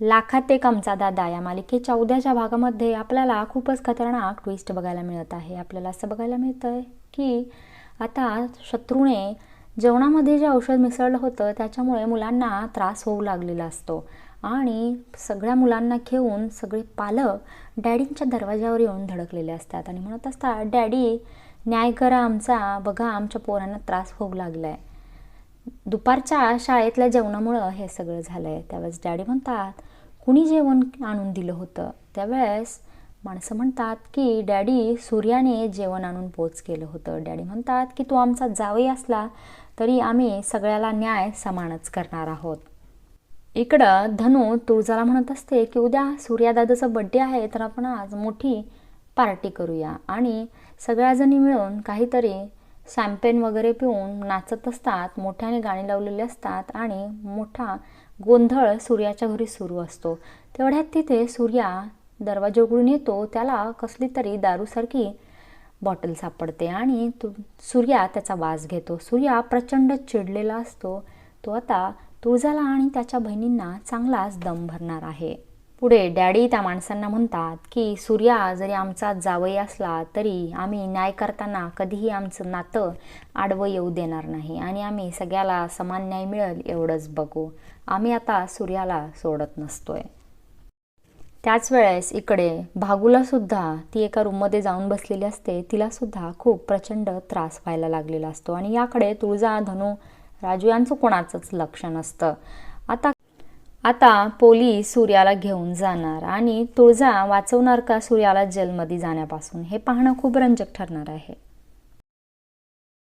लाखात एक आमचा दादा या मालिकेच्या उद्याच्या भागामध्ये आपल्याला खूपच खतरनाक ट्विस्ट बघायला मिळत आहे. आपल्याला असं बघायला मिळतं आहे की आता शत्रूने जेवणामध्ये जे औषध मिसळलं होतं त्याच्यामुळे मुलांना त्रास होऊ लागलेला असतो. आणि सगळ्या मुलांना घेऊन सगळे पालक डॅडींच्या दरवाजावर येऊन धडकलेले असतात. आणि म्हणत असतात डॅडी न्याय करा आमचा. बघा आमच्या पोरांना त्रास होऊ लागला आहे दुपारच्या शाळेतल्या जेवणामुळं हे सगळं झालं आहे त्यावेळेस डॅडी म्हणतात कुणी जेवण आणून दिलं होतं? त्यावेळेस माणसं म्हणतात की डॅडी सूर्याने जेवण आणून पोच केलं होतं. डॅडी म्हणतात की तो आमचा जावई असला तरी आम्ही सगळ्याला न्याय समानच करणार आहोत. इकडं धनु तुळजाला म्हणत असते की उद्या सूर्यादादाचा बड्डे आहे तर आपण आज मोठी पार्टी करूया. आणि सगळ्याजणी मिळून काहीतरी सॅम्पेन वगैरे पिऊन नाचत असतात मोठ्याने गाणी लावलेली असतात आणि मोठा गोंधळ सूर्याच्या घरी सुरू असतो. तेवढ्यात तिथे सूर्या दरवाजा उघडून येतो त्याला कसली तरी दारूसारखी बॉटल सापडते आणि तु सूर्या त्याचा वास घेतो. सूर्या प्रचंड चिडलेला असतो. तो आता तुळजाला आणि त्याच्या बहिणींना चांगलाच दम भरणार आहे. पुढे डॅडी त्या माणसांना म्हणतात की सूर्या जरी आमचा जावई असला तरी आम्ही न्याय करताना कधीही आमचं नातं आडवं येऊ देणार नाही आणि आम्ही सगळ्याला समान न्याय मिळेल एवढंच बघू. आम्ही आता सूर्याला सोडत नसतोय. त्याच वेळेस इकडे भागूलासुद्धा ती एका रूममध्ये जाऊन बसलेली असते. तिला सुद्धा खूप प्रचंड त्रास व्हायला लागलेला असतो आणि याकडे तुळजा धनु राजू यांचं कोणाचंच लक्ष नसतं. आता आता पोलीस सूर्याला घेऊन जाणार आणि तुळजा वाचवणार का सूर्याला जेलमध्ये जाण्यापासून? हे पाहणं खूप रंजक ठरणार आहे.